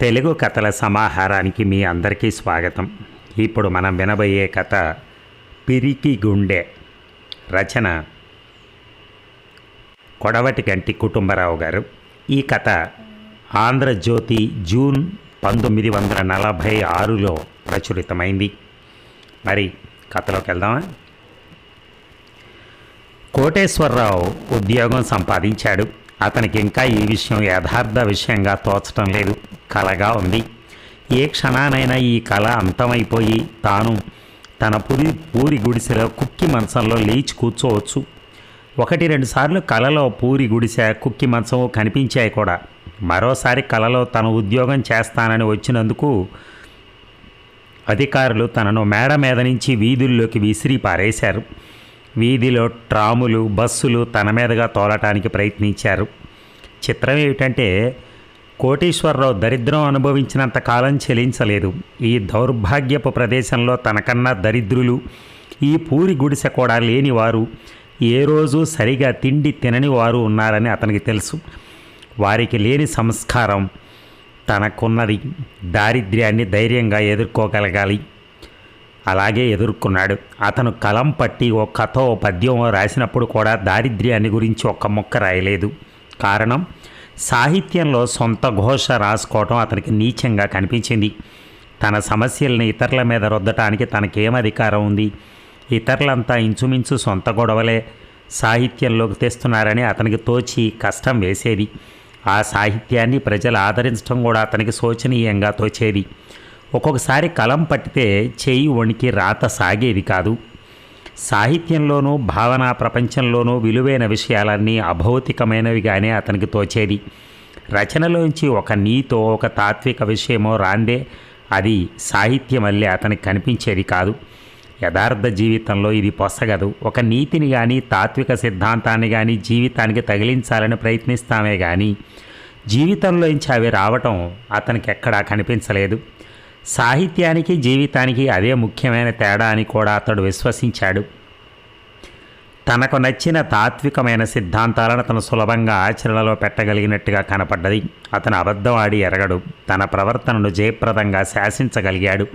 తెలుగు కథల సమాహారానికి మీ అందరికీ స్వాగతం. ఇప్పుడు మనం వినబోయే కథ పిరికి గుండె రచన కొడవటి గంటి కుటుంబరావు గారు. ఈ కథ ఆంధ్రజ్యోతి జూన్ పంతొమ్మిది వందల నలభై ఆరులో ప్రచురితమైంది. మరి కథలోకి వెళ్దామా? కోటేశ్వరరావు ఉద్యోగం సంపాదించాడు. అతనికి ఇంకా ఈ విషయం యథార్థ విషయంగా తోచటం లేదు. కలగా ఉంది. ఏ క్షణానైనా ఈ కళ అంతమైపోయి తాను తన పురి పూరి గుడిసెలో కుక్కి మంచంలో లేచి కూర్చోవచ్చు. ఒకటి రెండు సార్లు కలలో పూరి గుడిసె కుక్కి మంచం కనిపించాయి కూడా. మరోసారి కలలో తను ఉద్యోగం చేస్తానని వచ్చినందుకు అధికారులు తనను మేడ మీద నుంచి వీధుల్లోకి విసిరి పారేశారు. వీధిలో ట్రాములు బస్సులు తన మీదుగా తోలటానికి ప్రయత్నించారు. చిత్రం ఏమిటంటే కోటీశ్వరరావు దరిద్రం అనుభవించినంత కాలం చెలించలేదు. ఈ దౌర్భాగ్యపు ప్రదేశంలో తనకన్నా దరిద్రులు ఈ పూరి గుడిసె కూడా లేనివారు ఏ రోజు సరిగా తిండి తినని వారు ఉన్నారని అతనికి తెలుసు. వారికి లేని సంస్కారం తనకున్నది దారిద్ర్యాన్ని ధైర్యంగా ఎదుర్కోగలగాలి. అలాగే ఎదుర్కొన్నాడు. అతను కలం పట్టి ఓ కథ ఓ పద్యం రాసినప్పుడు కూడా దారిద్ర్యాన్ని గురించి ఒక్క ముక్క రాయలేదు. కారణం? సాహిత్యంలో సొంత ఘోష రాసుకోవటం అతనికి నీచంగా కనిపించింది. తన సమస్యల్ని ఇతరుల మీద రుద్దటానికి తనకేం అధికారం ఉంది? ఇతరులంతా ఇంచుమించు సొంత గొడవలే. సాహిత్యంలోకి తెస్తున్నారని అతనికి తోచి కష్టం వేసేది. ఆ సాహిత్యాన్ని ప్రజలు ఆదరించడం కూడా అతనికి శోచనీయంగా తోచేది. ఒక్కొక్కసారి కలం పట్టితే చేయి వణికి రాత సాగేది కాదు. సాహిత్యంలోనూ భావనా ప్రపంచంలోనూ విలువైన విషయాలన్నీ అభౌతికమైనవిగానే అతనికి తోచేది. రచనలోంచి ఒక నీతో ఒక తాత్విక విషయమో రాందే అది సాహిత్యమల్లే అతనికి కనిపించేది కాదు. యథార్థ జీవితంలో ఇది పొసగదు. ఒక నీతిని కానీ తాత్విక సిద్ధాంతాన్ని కానీ జీవితానికి తగిలించాలని ప్రయత్నిస్తామే కానీ జీవితంలోంచి అవి రావటం అతనికి ఎక్కడా కనిపించలేదు. సాహిత్యానికి జీవితానికి అదే ముఖ్యమైన తేడా అని కూడా అతడు విశ్వసించాడు. తనకు నచ్చిన తాత్వికమైన సిద్ధాంతాలను తను సులభంగా ఆచరణలో పెట్టగలిగినట్టుగా కనపడ్డది. అతను అబద్ధం ఆడి ఎరగడు. తన ప్రవర్తనను జయప్రదంగా శాసించగలిగాడు.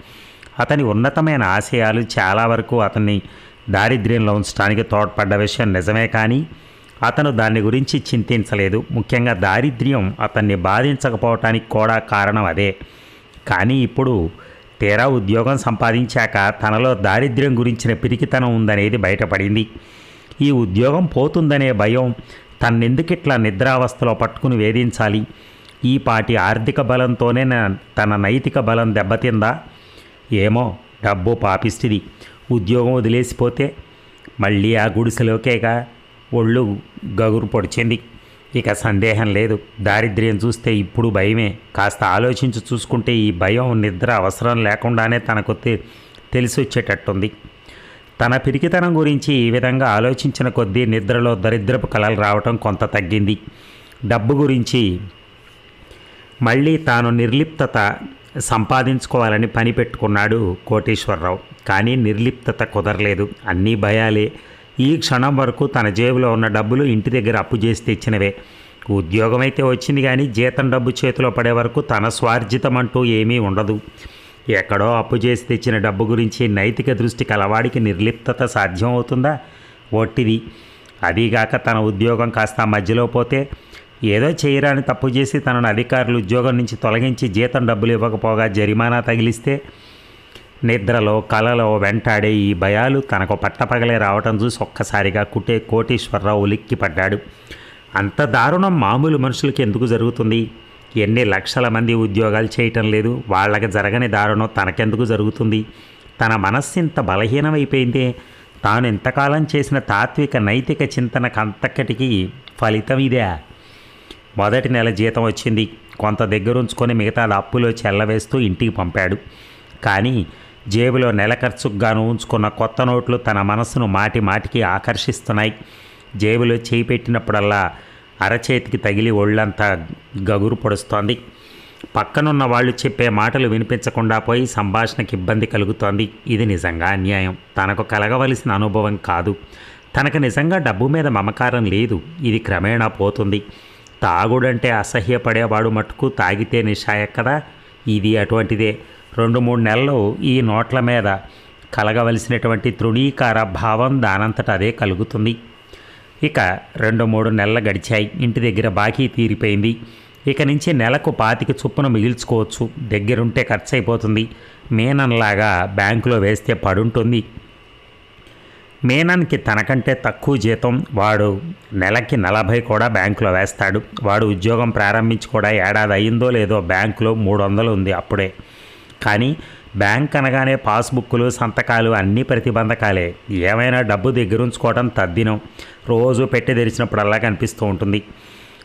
అతని ఉన్నతమైన ఆశయాలు చాలా వరకు అతన్ని దారిద్ర్యంలో ఉంచడానికి తోడ్పడ్డ విషయం నిజమే కానీ అతను దాని గురించి చింతించలేదు. ముఖ్యంగా దారిద్ర్యం అతన్ని బాధించకపోవటానికి కూడా కారణం అదే. కానీ ఇప్పుడు తీరా ఉద్యోగం సంపాదించాక తనలో దారిద్ర్యం గురించిన పిరికితనం ఉందనేది బయటపడింది. ఈ ఉద్యోగం పోతుందనే భయం తన్నెందుకిట్లా నిద్రావస్థలో పట్టుకుని వేధించాలి? ఈ పాటి ఆర్థిక బలంతోనే తన నైతిక బలం దెబ్బతిందా? ఏమో డబ్బు పాపిస్తుంది. ఉద్యోగం వదిలేసిపోతే మళ్ళీ ఆ గుడిసెలోకేగా ఒళ్ళు గగురు పొడిచింది. ఇక సందేహం లేదు. దారిద్ర్యం చూస్తే ఇప్పుడు భయమే. కాస్త ఆలోచించి చూసుకుంటే ఈ భయం నిద్ర అవసరం లేకుండానే తనకు తె- తెలిసి వచ్చేటట్టుంది తన పిరికితనం గురించి ఈ విధంగా ఆలోచించిన కొద్దీ నిద్రలో దరిద్రపు కలలు రావటం కొంత తగ్గింది. డబ్బు గురించి మళ్ళీ తాను నిర్లిప్తత సంపాదించుకోవాలని పని పెట్టుకున్నాడు కోటేశ్వరరావు. కానీ నిర్లిప్తత కుదరలేదు. అన్నీ భయాలే. ఈ క్షణం వరకు తన జేబులో ఉన్న డబ్బులు ఇంటి దగ్గర అప్పు చేసి తెచ్చినవే. ఉద్యోగం అయితే వచ్చింది కానీ జీతం డబ్బు చేతిలో పడే వరకు తన స్వార్జితం అంటూ ఏమీ ఉండదు. ఎక్కడో అప్పు చేసి తెచ్చిన డబ్బు గురించి నైతిక దృష్టి కలవాడికి నిర్లిప్తత సాధ్యం అవుతుందా ఒట్టిది. అదీగాక తన ఉద్యోగం కాస్త మధ్యలో పోతే ఏదో చేయరాని తప్పు చేసి తనను అధికారులు ఉద్యోగం నుంచి తొలగించి జీతం డబ్బులు ఇవ్వకపోగా జరిమానా తగిలిస్తే నిద్రలో కలలో వెంటాడే ఈ భయాలు తనకు పట్టపగలే రావటం చూసి ఒక్కసారిగా కుటే కోటీశ్వరరావు ఉలిక్కిపడ్డాడు. అంత దారుణం మామూలు మనుషులకి ఎందుకు జరుగుతుంది? ఎన్ని లక్షల మంది ఉద్యోగాలు చేయటం లేదు. వాళ్ళకి జరగని దారుణం తనకెందుకు జరుగుతుంది? తన మనస్సు ఇంత బలహీనమైపోయిందే. తాను ఇంతకాలం చేసిన తాత్విక నైతిక చింతనకు అంతకటికి ఫలితం ఇదే. మొదటి నెల జీతం వచ్చింది. కొంత దగ్గరుంచుకొని మిగతాది అప్పులో చెల్లవేస్తూ ఇంటికి పంపాడు. కానీ జేబులో నెల ఖర్చుకుగాను ఉంచుకున్న కొత్త నోట్లు తన మనసును మాటి మాటికి ఆకర్షిస్తున్నాయి. జేబులో చేయి పెట్టినప్పుడల్లా అరచేతికి తగిలి ఒళ్ళంతా గగురు పొడుస్తోంది. పక్కనున్న వాళ్ళు చెప్పే మాటలు వినిపించకుండా పోయి సంభాషణకి ఇబ్బంది కలుగుతోంది. ఇది నిజంగా అన్యాయం. తనకు కలగవలసిన అనుభవం కాదు. తనకు నిజంగా డబ్బు మీద మమకారం లేదు. ఇది క్రమేణా పోతుంది. తాగుడంటే అసహ్యపడేవాడు మట్టుకు తాగితే నిషాయక్కదా ఇది అటువంటిదే. రెండు మూడు నెలలు ఈ నోట్ల మీద కలగవలసినటువంటి తృణీకార భావం దానంతట అదే కలుగుతుంది. ఇక రెండు మూడు నెలలు గడిచాయి. ఇంటి దగ్గర బాకీ తీరిపోయింది. ఇక నుంచి నెలకు పాతిక చొప్పున మిగిల్చుకోవచ్చు. దగ్గరుంటే ఖర్చు అయిపోతుంది మేనన్లాగా బ్యాంకులో వేస్తే పడుంటుంది. మేనన్కి తనకంటే తక్కువ జీతం. వాడు నెలకి నలభై కూడా బ్యాంకులో వేస్తాడు. వాడు ఉద్యోగం ప్రారంభించి కూడా ఏడాది అయిందో లేదో బ్యాంకులో మూడు వందలు ఉంది అప్పుడే. కానీ బ్యాంక్ అనగానే పాస్బుక్లు సంతకాలు అన్నీ ప్రతిబంధకాలే. ఏమైనా డబ్బు దగ్గరుంచుకోవడం తద్దినం. రోజు పెట్టి తెరిచినప్పుడల్లా కనిపిస్తూ ఉంటుంది.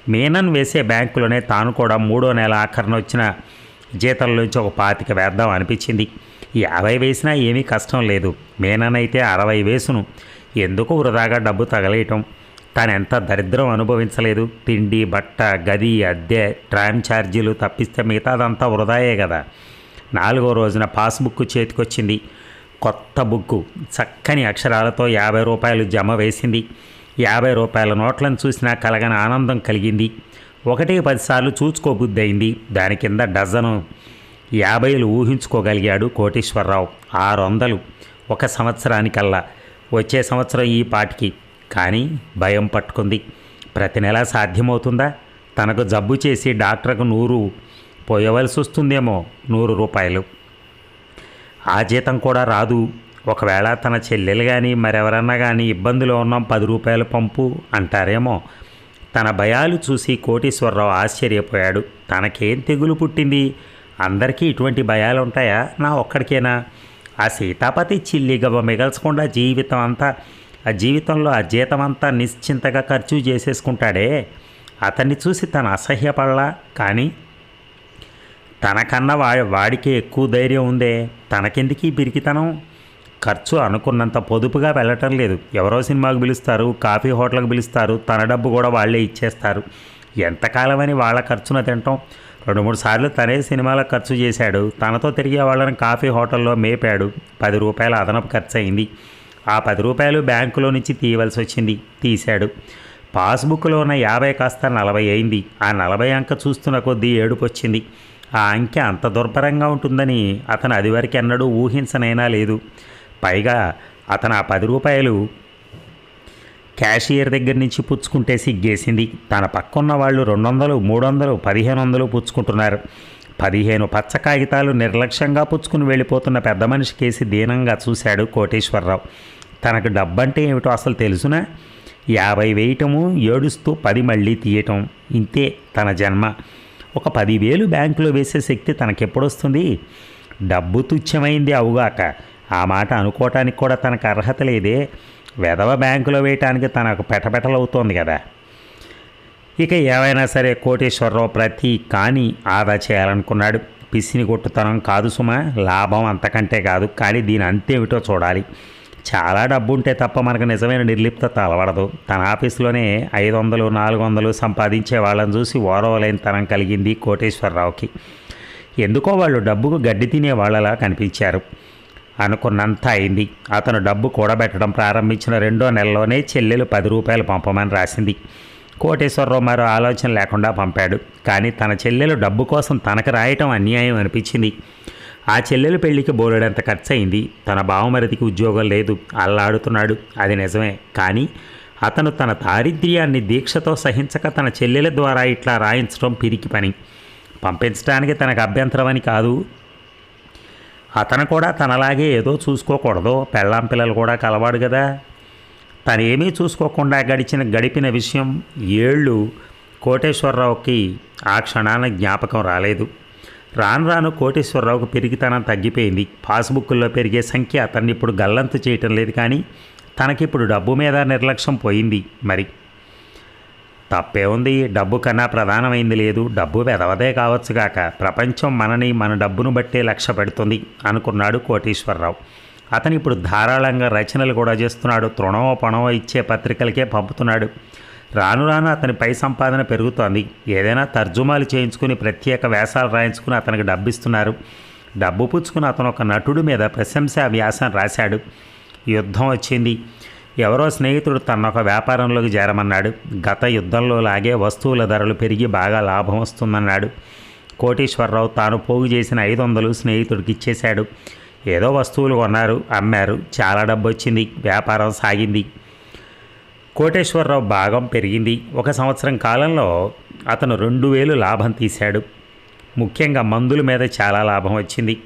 మీనన్ వేసే బ్యాంకులోనే తాను కూడా మూడో నెల ఆఖరణ వచ్చిన జీతంలోంచి ఒక పాతిక వేద్దాం అనిపించింది. యాభై వేసినా ఏమీ కష్టం లేదు. మీనన్ అయితే అరవై వేసును. ఎందుకు వృధాగా డబ్బు తగలేయటం? తాను ఎంత దరిద్రం అనుభవించలేదు. తిండి బట్ట గది అద్దె ట్రామ్ ఛార్జీలు తప్పిస్తే మిగతాదంతా వృధాయే కదా. నాలుగో రోజున పాస్బుక్ చేతికొచ్చింది. కొత్త బుక్కు. చక్కని అక్షరాలతో యాభై రూపాయలు జమ వేసింది. యాభై రూపాయల నోట్లను చూసినా కలగని ఆనందం కలిగింది. ఒకటి పదిసార్లు చూసుకోబుద్ధి దాని కింద డజను యాభైలు ఊహించుకోగలిగాడు కోటేశ్వరరావు. ఆరు వందలు ఒక సంవత్సరానికల్లా. వచ్చే సంవత్సరం ఈ పాటికి. కానీ భయం పట్టుకుంది. ప్రతి నెలా సాధ్యమవుతుందా? తనకు జబ్బు చేసి డాక్టర్కు నూరు పోయవలసి వస్తుందేమో నూరు రూపాయలు. ఆ జీతం కూడా రాదు. ఒకవేళ తన చెల్లెలు కానీ మరెవరన్నా కానీ ఇబ్బందిలో ఉన్నాం పది రూపాయలు పంపు అంటారేమో. తన భయాలు చూసి కోటీశ్వరరావు ఆశ్చర్యపోయాడు. తనకేం తెగులు పుట్టింది? అందరికీ ఇటువంటి భయాలు ఉంటాయా నా ఒక్కడికేనా? ఆ సీతాపతి చిల్లిగవ్వ మిగల్చకుండా జీవితం అంతా ఆ జీవితంలో ఆ జీతం అంతా నిశ్చింతగా ఖర్చు చేసేసుకుంటాడే. అతన్ని చూసి తను అసహ్యపడలా. కానీ తనకన్నా వా వాడికి ఎక్కువ ధైర్యం ఉందే. తనకెందుకీ ఈ పిరికితనం? ఖర్చు అనుకున్నంత పొదుపుగా వెళ్ళటం లేదు. ఎవరో సినిమాకు పిలుస్తారు కాఫీ హోటల్కి పిలుస్తారు తన డబ్బు కూడా వాళ్ళే ఇచ్చేస్తారు. ఎంతకాలమని వాళ్ళ ఖర్చున తింటాం. రెండు మూడు సార్లు తనే సినిమాలకు ఖర్చు చేశాడు. తనతో తిరిగే వాళ్ళని కాఫీ హోటల్లో మేపాడు. పది రూపాయల అదనపు ఖర్చు అయింది ఆ పది రూపాయలు బ్యాంకులో నుంచి తీయవలసి వచ్చింది. తీశాడు. పాస్బుక్లో ఉన్న యాభై కాస్త నలభై అయింది. ఆ నలభై అంక చూస్తున్న కొద్దీ ఏడుపు వచ్చింది ఆ అంకె అంత దుర్భరంగా ఉంటుందని అతను అదివరకు ఎన్నడూ ఊహించనైనా లేదు. పైగా అతను ఆ పది రూపాయలు క్యాషియర్ దగ్గర నుంచి పుచ్చుకుంటే సిగ్గేసింది. తన పక్కన్న వాళ్ళు రెండు వందలు మూడు వందలు పదిహేను వందలు పుచ్చుకుంటున్నారు. పదిహేను పచ్చ కాగితాలు నిర్లక్ష్యంగా పుచ్చుకుని వెళ్ళిపోతున్న పెద్ద మనిషి కేసి దీనంగా చూశాడు కోటేశ్వరరావు. తనకు డబ్బంటే ఏమిటో అసలు తెలుసునా? యాభై వేయటము ఏడుస్తూ పది మళ్ళీ తీయటం. ఇంతే తన జన్మ. ఒక పదివేలు బ్యాంకులో వేసే శక్తి తనకెప్పుడొస్తుంది? డబ్బు తుచ్చమైంది అవుగాక. ఆ మాట అనుకోవటానికి కూడా తనకు అర్హత లేదే. వెధవ బ్యాంకులో వేయటానికి తనకు పెటపెటలవుతోంది కదా. ఇక ఏమైనా సరే కోటేశ్వరరావు ప్రతి కానీ ఆదా చేయాలనుకున్నాడు. పిసిని కొట్టుతనం కాదు సుమా లాభం అంతకంటే కాదు. కానీ దీని అంతేమిటో చూడాలి. చాలా డబ్బు ఉంటే తప్ప మనకు నిజమైన నిర్లిప్తత అలవడదు. తన ఆఫీసులోనే ఐదు వందలు నాలుగు వందలు సంపాదించే వాళ్ళని చూసి ఓరవలేని తనం కలిగింది కోటేశ్వరరావుకి. ఎందుకో వాళ్ళు డబ్బుకు గడ్డి తినే వాళ్ళలా కనిపించారు. అనుకున్నంత అయింది. అతను డబ్బు కూడబెట్టడం ప్రారంభించిన రెండో నెలలోనే చెల్లెలు పది రూపాయలు పంపమని రాసింది. కోటేశ్వరరావు మరో ఆలోచన లేకుండా పంపాడు. కానీ తన చెల్లెలు డబ్బు కోసం తనకు రాయటం అన్యాయం అనిపించింది. ఆ చెల్లెలు పెళ్ళికి బోలెడంత ఖర్చయింది. తన బావమరిదికి ఉద్యోగం లేదు. అల్లాడుతున్నాడు. అది నిజమే. కానీ అతను తన దారిద్ర్యాన్ని దీక్షతో సహించక తన చెల్లెల ద్వారా ఇట్లా రాయించడం పిరికి పని. పంపించడానికి తనకు అభ్యంతరం అని కాదు. అతను కూడా తనలాగే ఏదో చూసుకోకూడదు. పెళ్ళాం పిల్లలు కూడా కలవాడు కదా తనేమీ చూసుకోకుండా గడిచిన గడిపిన విషయం ఏళ్ళు కోటేశ్వరరావుకి ఆ క్షణాన జ్ఞాపకం రాలేదు. రాను రాను కోటేశ్వరరావుకు పెరిగితనం తగ్గిపోయింది. పాస్బుక్కుల్లో పెరిగే సంఖ్య అతన్ని ఇప్పుడు గల్లంతు చేయటం లేదు కానీ తనకిప్పుడు డబ్బు మీద నిర్లక్ష్యం పోయింది మరి. తప్పే ఉంది డబ్బు కన్నా ప్రధానమైంది లేదు డబ్బు వెదవదే కావచ్చుగాక ప్రపంచం మనని మన డబ్బును బట్టే లక్ష్య పెడుతుంది అనుకున్నాడు కోటేశ్వరరావు. అతను ఇప్పుడు ధారాళంగా రచనలు కూడా చేస్తున్నాడు తృణమో పణమో ఇచ్చే పత్రికలకే పంపుతున్నాడు. రాను రాను అతని పై సంపాదన పెరుగుతోంది. ఏదైనా తర్జుమాలు చేయించుకుని ప్రత్యేక వ్యాసాలు రాయించుకుని అతనికి డబ్బిస్తున్నారు. డబ్బు పుచ్చుకుని అతను ఒక నటుడి మీద ప్రశంసా వ్యాసం రాశాడు. యుద్ధం వచ్చింది. ఎవరో స్నేహితుడు తన ఒక వ్యాపారంలోకి చేరమన్నాడు. గత యుద్ధంలో లాగే వస్తువుల ధరలు పెరిగి బాగా లాభం వస్తుందన్నాడు. కోటీశ్వరరావు తాను పోగు చేసిన ఐదు వందలు స్నేహితుడికి ఇచ్చేశాడు. ఏదో వస్తువులు కొన్నారు అమ్మారు. చాలా డబ్బు వచ్చింది వ్యాపారం సాగింది. కోటేశ్వరరావు భాగం పెరిగింది. ఒక సంవత్సరం కాలంలో అతను రెండు వేలు లాభం తీశాడు. ముఖ్యంగా మందుల మీద చాలా లాభం వచ్చింది.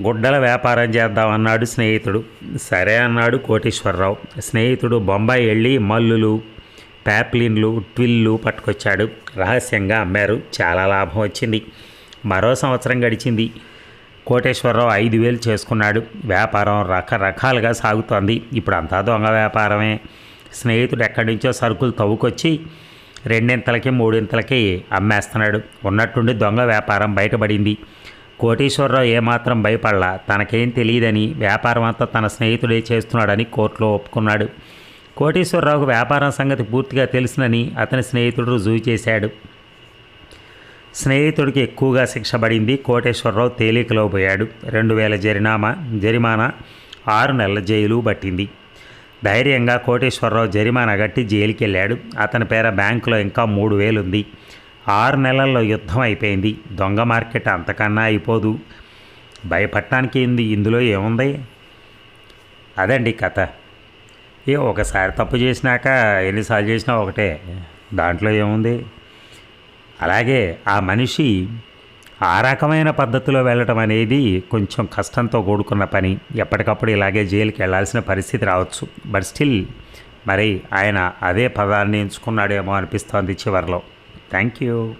గుడ్డల వ్యాపారం చేద్దామన్నాడు స్నేహితుడు. సరే అన్నాడు కోటేశ్వరరావు. స్నేహితుడు బొంబాయి వెళ్ళి మల్లులు ప్యాప్లిన్లు ట్విల్లు పట్టుకొచ్చాడు. రహస్యంగా అమ్మారు. చాలా లాభం వచ్చింది. మరో సంవత్సరం గడిచింది. కోటేశ్వరరావు ఐదు వేలు చేసుకున్నాడు. వ్యాపారం రకరకాలుగా సాగుతోంది. ఇప్పుడు అంతా దొంగ వ్యాపారమే. స్నేహితుడు ఎక్కడి నుంచో సరుకులు తవ్వుకొచ్చి రెండింతలకి మూడింతలకి అమ్మేస్తున్నాడు. ఉన్నట్టుండి దొంగ వ్యాపారం బయటపడింది. కోటీశ్వరరావు ఏమాత్రం భయపడలా. తనకేం తెలియదని వ్యాపారం అంతా తన స్నేహితుడే చేస్తున్నాడని కోర్టులో ఒప్పుకున్నాడు. కోటీశ్వరరావుకు వ్యాపారం సంగతి పూర్తిగా తెలుసునని అతని స్నేహితుడు రుజువు చేశాడు. స్నేహితుడికి ఎక్కువగా శిక్ష పడింది కోటేశ్వరరావు తేలికలో పోయాడు. రెండు వేల జరినామా జరిమానా ఆరు నెలల జైలు పట్టింది. ధైర్యంగా కోటేశ్వరరావు జరిమానా కట్టి జైలుకెళ్ళాడు. అతని పేర బ్యాంకులో ఇంకా మూడు వేలు ఉంది ఆరు నెలల్లో యుద్ధం అయిపోయింది. దొంగ మార్కెట్ అంతకన్నా అయిపోదు. భయపడటానికి ఏంది ఇందులో ఏముంది? అదండి కథ. ఏ ఒకసారి తప్పు చేసినాక ఎన్నిసార్లు చేసినా ఒకటే. దాంట్లో ఏముంది? అలాగే ఆ మనిషి ఆ రకమైన పద్ధతిలో వెళ్ళటం అనేది కొంచెం కష్టంతో కూడుకున్న పని. ఎప్పటికప్పుడు ఇలాగే జైలుకి వెళ్ళాల్సిన పరిస్థితి రావచ్చు. బట్ స్టిల్ మరి ఆయన అదే పదాన్ని ఎంచుకున్నాడేమో అనిపిస్తోంది చివరిలో. Thank you.